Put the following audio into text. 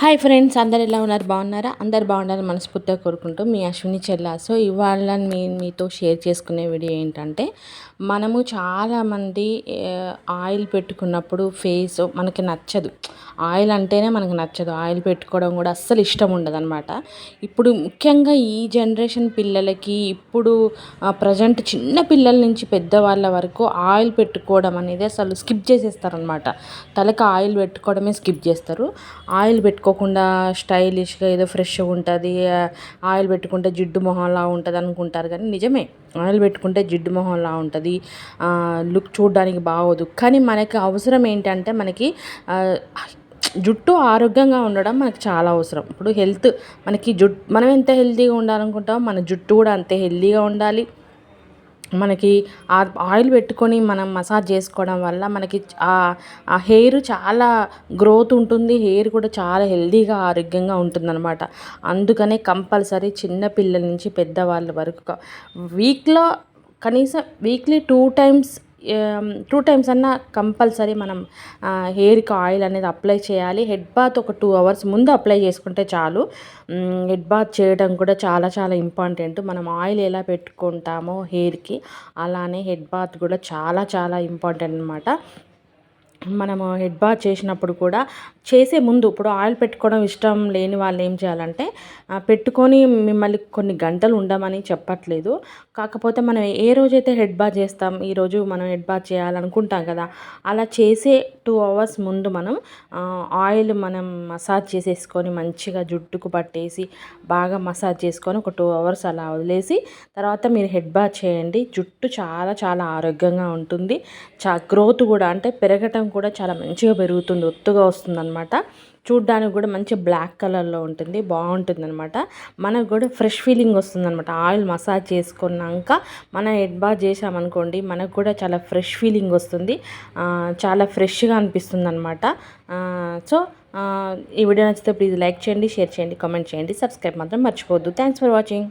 Hi friends అందరు ఎలా ఉన్నారు? బాగున్నారా? అందరు బాగుండాలని మనస్ఫూర్తిగా కోరుకుంటూ మీ అశ్విని చెల్ల. సో ఇవాళ నేను మీతో షేర్ చేసుకునే వీడియో ఏంటంటే మనము చాలామంది ఆయిల్ పెట్టుకున్నప్పుడు ఫేస్ మనకి నచ్చదు. ఆయిల్ అంటేనే మనకు నచ్చదు. ఆయిల్ పెట్టుకోవడం కూడా అస్సలు ఇష్టం ఉండదు అనమాట ఇప్పుడు ముఖ్యంగా ఈ జనరేషన్ పిల్లలకి ఇప్పుడు ప్రజెంట్ చిన్న పిల్లల నుంచి పెద్దవాళ్ళ వరకు ఆయిల్ పెట్టుకోవడం అనేది అసలు స్కిప్ చేసేస్తారనమాట తలకి ఆయిల్ పెట్టుకోవడమే స్కిప్ చేస్తారు. ఆయిల్ పెట్టుకో పెట్టుకోకుండా స్టైలిష్గా ఏదో ఫ్రెష్గా ఉంటుంది ఆయిల్ పెట్టుకుంటే జిడ్డు మొహంలా ఉంటుంది అనుకుంటారు కానీ నిజమే ఆయిల్ పెట్టుకుంటే జిడ్డు మొహంలా ఉంటుంది లుక్ చూడడానికి బాగోదు. కానీ మనకి అవసరం ఏంటంటే మనకి జుట్టు ఆరోగ్యంగా ఉండడం మనకు చాలా అవసరం. ఇప్పుడు హెల్త్ మనకి జుట్టు మనం ఎంత హెల్తీగా ఉండాలనుకుంటామో మన జుట్టు కూడా అంతే హెల్తీగా ఉండాలి. మనకి ఆ ఆయిల్ పెట్టుకొని మనం మసాజ్ చేసుకోవడం వల్ల మనకి ఆ హెయిర్ చాలా గ్రోత్ ఉంటుంది. హెయిర్ కూడా చాలా హెల్దీగా ఆరోగ్యంగా ఉంటుందన్నమాట. అందుకనే కంపల్సరీ చిన్న పిల్లల నుంచి పెద్దవాళ్ళ వరకు వీక్లో కనీసం weekly two times two times అన్నా కంపల్సరీ మనం హెయిర్కి ఆయిల్ అనేది అప్లై చేయాలి. హెడ్ బాత్ ఒక టూ అవర్స్ ముందు అప్లై చేసుకుంటే చాలు. హెడ్ బాత్ చేయడం కూడా చాలా చాలా ఇంపార్టెంట్. మనం ఆయిల్ ఎలా పెట్టుకుంటామో హెయిర్కి అలానే హెడ్ బాత్ కూడా చాలా చాలా ఇంపార్టెంట్ అనమాట మనము హెడ్ బాత్ చేసినప్పుడు కూడా చేసే ముందు ఇప్పుడు ఆయిల్ పెట్టుకోవడం ఇష్టం లేని వాళ్ళు ఏం చేయాలంటే పెట్టుకొని మిమ్మల్ని కొన్ని గంటలు ఉండమని చెప్పట్లేదు. కాకపోతే మనం ఏ రోజైతే హెడ్ బాత్ చేస్తాం ఈరోజు మనం హెడ్ బాత్ చేయాలనుకుంటాం కదా అలా చేసే టూ అవర్స్ ముందు మనం ఆయిల్ మనం మసాజ్ చేసేసుకొని మంచిగా జుట్టుకు పట్టేసి బాగా మసాజ్ చేసుకొని ఒక టూ అవర్స్ అలా వదిలేసి తర్వాత మీరు హెడ్ బాత్ చేయండి. జుట్టు చాలా చాలా ఆరోగ్యంగా ఉంటుంది. చా గ్రోత్ కూడా అంటే పెరగటం కూడా చాలా మంచిగా పెరుగుతుంది ఒత్తుగా వస్తుంది అనమాట చూడ్డానికి కూడా మంచి బ్లాక్ కలర్లో ఉంటుంది బాగుంటుంది అనమాట మనకు కూడా ఫ్రెష్ ఫీలింగ్ వస్తుంది అనమాట ఆయిల్ మసాజ్ చేసుకున్నాక మనం హెడ్ బాత్ చేసామనుకోండి మనకు కూడా చాలా ఫ్రెష్ ఫీలింగ్ వస్తుంది. చాలా ఫ్రెష్గా అనిపిస్తుంది అనమాట సో ఈ వీడియో నచ్చితే ప్లీజ్ లైక్ చేయండి షేర్ చేయండి కామెంట్ చేయండి సబ్స్క్రైబ్ మాత్రం మర్చిపోవద్దు. Thanks for watching